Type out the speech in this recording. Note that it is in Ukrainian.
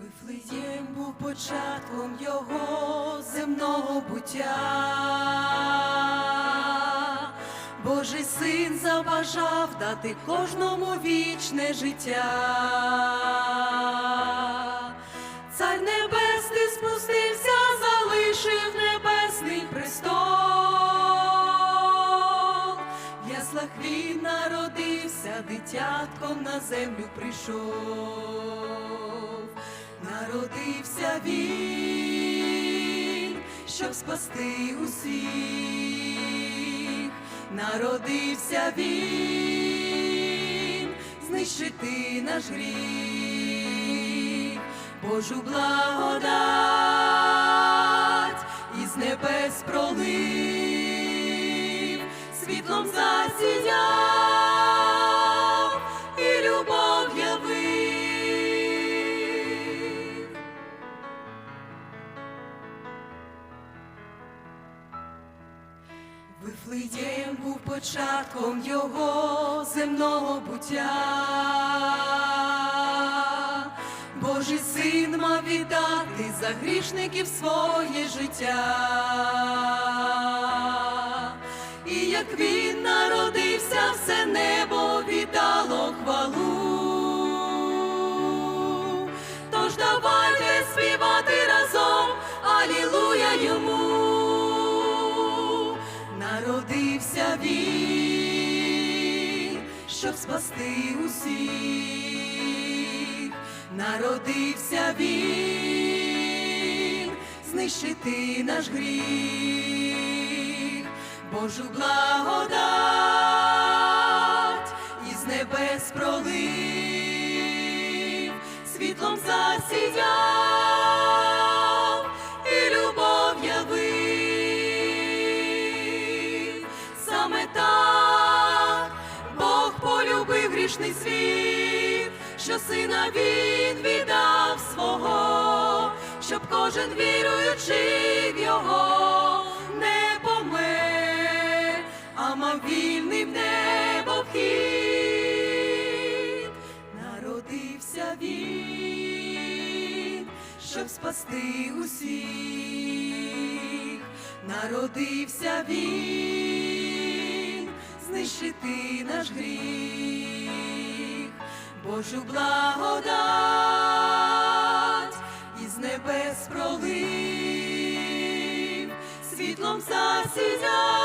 Вифлеєм був початком його земного буття. Божий син забажав дати кожному вічне життя. Цар небесний спустився, залишив небесний престол. В яслах він народився, дитятком на землю прийшов. Народився він, щоб спасти усіх. Народився він, знищити наш гріх, Божу благодать із небес пролив, світлом засіяв Вифлеєм був початком його земного буття. Божий син мав віддати за грішників своє життя. І як він народився, все небо віддало хвалу. Тож давайте співати разом, Алілуя йому. Щоб спасти усіх. Народився він, знищити наш гріх, Божу благодать із небес пролив, світлом засіяв грішний світ, що сина він віддав свого, щоб кожен віруючий в його не помер, а мав вільний в небо вхід. Народився він, щоб спасти усіх. Народився він, знищити наш гріх, Божу благодать із небес пролив, світлом засіяв